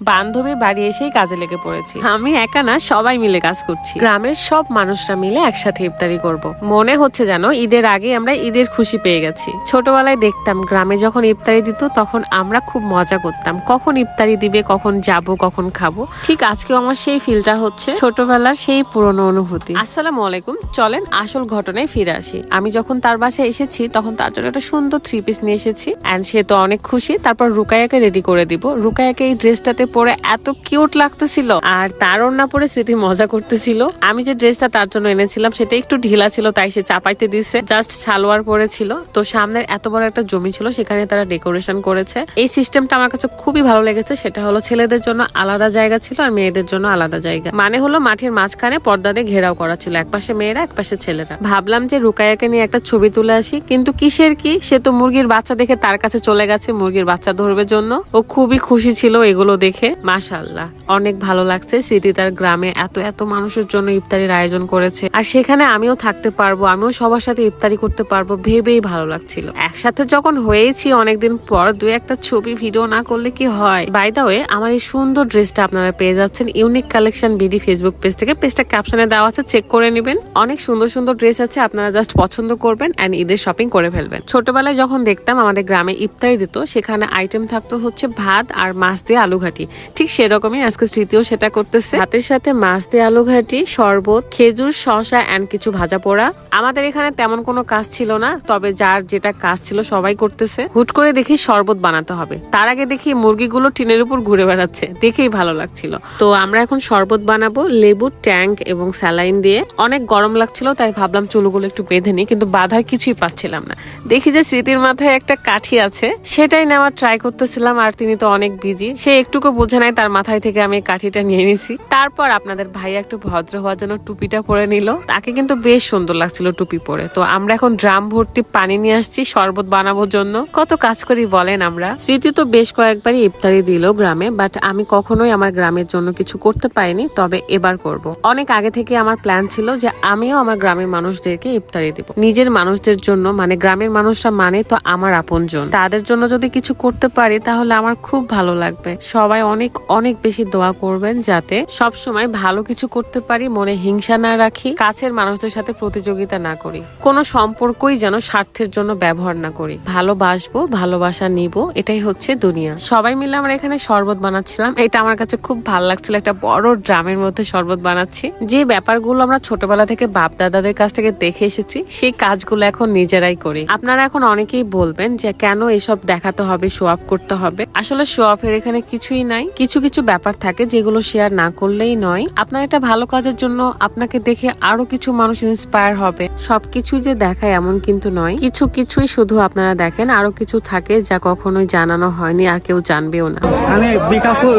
বান্ধবীর বাড়ি এসেই কাজে লেগে পড়েছি। আমি একা না সবাই মিলে কাজ করছি। গ্রামের সব মানুষরা মিলে একসাথে ইফতারি করব। মনে হচ্ছে যেন ঈদের আগে আমরা ঈদের খুশি পেয়ে গেছি। ছোটবেলায় দেখতাম গ্রামে যখন ইফতারি দিত তখন আমরা খুব মজা করতাম। কখন ইফতারি দিবে কখন যাব কখন খাব। ঠিক আজকেও আমার সেই ফিলটা হচ্ছে। ছোটবেলার সেই পুরনো অনুভূতি। আসসালামু আলাইকুম। চলেন আসল ঘটনায় ফিরে আসি। আমি যখন তার বাসায় এসেছি তখন তার জন্য একটা সুন্দর থ্রি পিস নিয়ে এসেছি। অ্যান্ড সে তো অনেক খুশি। তারপর রুকায়াকে রেডি করে দিব। রুকায়াকে এই ড্রেসটাতে পরে এত কিউট লাগতেছিল। আর তার ওড়না পরে স্মৃতি মজা করতেছিল। আমি যে ড্রেসটা তার জন্য এনেছিলাম, সেটা একটু ঢিলা ছিল, তাই সে চাপাইতে দিছে। জাস্ট সালোয়ার পরেছিল। তো সামনের এত বড় একটা জমি ছিল, সেখানে তারা ডেকোরেশন করেছে। এই সিস্টেমটা আমার কাছে খুবই ভালো লেগেছে। সেটা হলো ছেলেদের জন্য আলাদা জায়গা ছিল আর মেয়েদের জন্য আলাদা জায়গা। মানে হলো মাঠের মাঝখানে পর্দা দিয়ে ঘেরাও করা ছিল এক পাশে মেয়েরা এক পাশে ছেলেরা। ভাবলাম যে রুকায়াকে নিয়ে একটা ছবি তুলে আসি, কিন্তু কিসের কি? সে তো মুরগির বাচ্চা দেখে তার কাছে চলে গেছে, মুরগির বাচ্চা ধরবে জন্য। ও খুবই খুশি ছিল এগুলো দেখে। মাশাল্লাহ অনেক ভালো লাগছে। স্মৃতি তার গ্রামে এত এত মানুষের জন্য ইফতারির আয়োজন করেছে। আর সেখানে আমিও থাকতে পারব, আমিও সবার সাথে ইফতারি করতে পারব, ভেবেই ভালো লাগছিল। একসাথে যখন হয়েছি অনেকদিন পর, দুই একটা ছবি, ভিডিও না করলে কি হয়? বাই দা ওয়ে আমার এই সুন্দর ড্রেসটা আপনারা পেয়ে যাচ্ছেন। Unique collection BD Facebook page থেকে। পেজটা ক্যাপশনে দেওয়া আছে চেক করে নেবেন। অনেক সুন্দর সুন্দর ড্রেস আছে, আপনারা জাস্ট পছন্দ করবেন অ্যান্ড ঈদের শপিং করে ফেলবেন। ছোটবেলায় যখন দেখতাম আমাদের গ্রামে ইফতারি দিত, সেখানে আইটেম থাকতো হচ্ছে ভাত আর মাছ দিয়ে আলু ঘাটি ঠিক সেরকমই আজকে স্মৃতিও সেটা করতেছে। ভাতের সাথে মাছ দিয়ে আলু ঘাটি, শরবত, খেজুর শশা অ্যান্ড কিছু ভাজা পোড়া। আমাদের এখানে তেমন কোনো কাজ ছিল না, তবে যার যেটা কাজ ছিল সবাই করতেছে। হুট করে দেখি শরবত বানাতে হবে। তার আগে দেখি মুরগিগুলো টিনের উপর ঘুরে বেড়াচ্ছে। দেখেই ভালো লাগছিল। তো আমরা এখন শরবত বানাবো, লেবু ট্যাঙ্ক এবং স্যালাইন দিয়ে। অনেক গরম লাগছিল, তাই ভাবলাম চুলগুলো একটু বেঁধে নিই, কিন্তু বাধার কিছুই পাচ্ছিলাম না। দেখি যে স্মৃতির মাথায় একটা কাঠি আছে। সেটাই নেওয়ার ট্রাই করতেছিলাম, আর তিনি তো অনেক বিজি সে একটুকু বোঝে নাই, তার মাথায় থেকে আমি কাঠিটা নিয়ে নিছি। তারপর আপনাদের ভাই একটু ভদ্র হওয়ার জন্য টুপিটা পরে নিল। তাকে কিন্তু বেশ সুন্দর লাগছিল টুপি পরে। তো আমরা এখন ড্রাম ভর্তি পানি নিয়ে আসছি, শরবত বানাবোর জন্য। কত কাজ করি বলেন আমরা। স্মৃতি তো বেশ কয়েকবারই ইফতারি দিল গ্রামে বাট আমি কখনোই আমার গ্রামের জন্য কিছু করতে পারিনি, তবে এবার করব। অনেক আগে থেকে আমার প্ল্যান ছিল যে আমিও আমার গ্রামের মানুষদেরকে ইফতারি দিব। নিজের মানুষদের জন্য মানে গ্রামের মানুষরা মানে তো আমার আপনজন। তাদের জন্য যদি কিছু করতে পারি, তাহলে আমার খুব ভালো লাগবে। সবাই অনেক অনেক বেশি দোয়া করবেন যাতে সব সময় ভালো কিছু করতে পারি, মনে হিংসা না রাখি, কাছের মানুষদের সাথে প্রতিযোগিতা না করি। কোনো সম্পর্কই যেন স্বার্থের জন্য ব্যবহার না করি। ভালোবাসবো, ভালোবাসা নিব, এটাই হচ্ছে দুনিয়া। সবাই মিলে আমরা এখানে শরবত বানাচ্ছিলাম। এটা আমার কাছে খুব ভালো লাগছিল। একটা বড় ড্রামের মধ্যে শরবত বানাচ্ছি। যে ব্যাপারগুলো আমরা ছোটবেলা থেকে বাপ দাদাদের কাছ থেকে দেখে এসেছি, সেই কাজগুলো এখন নিজেরাই করি। আপনারা এখন অনেকেই বলবেন যে, কেন এসব দেখাতে হবে শো করতে হবে? আসলে শো অফের এখানে কিছুই নাই। কিছু কিছু ব্যাপার থাকে যেগুলো শেয়ার না করলেই নয়। আপনার একটা ভালো কাজের জন্য আপনাকে দেখে আরও কিছু মানুষ ইন্সপায়ার হবে। সবকিছুই যে দেখায় এমন কিন্তু নয়। কিছু কিছুই শুধু আপনারা দেখেন আরও কিছু থাকে যা কখনোই জানানো হয়নি আর কেউ জানবেও না। আমি Bikapur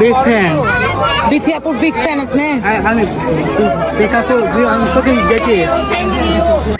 big fan Bithiapur big fan আপনি? আমি বিকাপুর আমি শুটিং দেখি।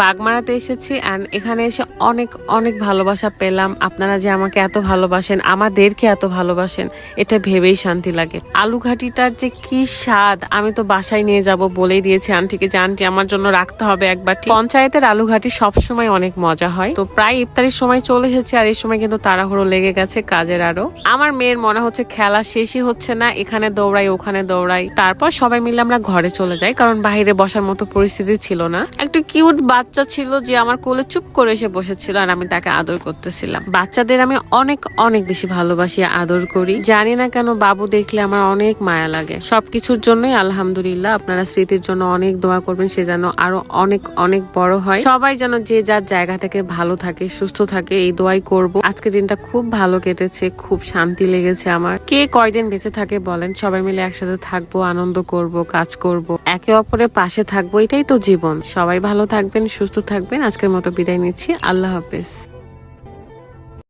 বাগমারাতে এসেছি অ্যান্ড এখানে এসে অনেক অনেক ভালোবাসা পেলাম। আপনারা যে আমাকে এত ভালোবাসেন আমাদেরকে এত ভালোবাসেন এটা ভেবেই শান্তি লাগে। আলু ঘাটিটার যে কি স্বাদ, আমি তো বাসায় নিয়ে যাব বলেই দিয়েছি আন্টিকে যে, আন্টি, আমার জন্য রাখতে হবে একবার পঞ্চায়েতের আলু ঘাটি সবসময় অনেক মজা হয়। তো প্রায় ইফতারির সময় চলে এসেছে আর এই সময় কিন্তু তাড়াহুড়ো লেগে গেছে কাজের আরও। আমার মেয়ের মনে হচ্ছে খেলা শেষই হচ্ছে না, এখানে দৌড়াই, ওখানে দৌড়াই। তারপর সবাই মিলে আমরা ঘরে চলে যাই, কারণ বাইরে বসার মতো পরিস্থিতি ছিল না। একটু কিউট বাচ্চা ছিল যে, আমার কোলে চুপ করে এসে বসেছিল আর আমি তাকে আদর করতেছিলাম। বাচ্চাদের আমি অনেক অনেক বেশি ভালোবাসি, আদর করি। জানি না কেন বাবু দেখলে আমার অনেক মায়া লাগে। সবকিছুর জন্যই আলহামদুলিল্লাহ আপনারা স্মৃতির জন্য অনেক দোয়া করবেন, সে যেন আরও অনেক অনেক বড় হয়। সবাই যেন যে যার জায়গা থেকে ভালো থাকে, সুস্থ থাকে, এই দোয়াই করব। আজকের দিনটা খুব ভালো কেটেছে, খুব শান্তি লেগেছে আমার। কে কয়দিন বেঁচে থাকে বলেন? সবাই মিলে একসাথে থাকব, আনন্দ করব, কাজ করব। একে অপরের পাশে থাকব, এটাই তো জীবন। সবাই ভালো থাকবেন, সুস্থ থাকবেন। আজকের মতো বিদায় নিচ্ছি। আল্লাহ হাফেজ।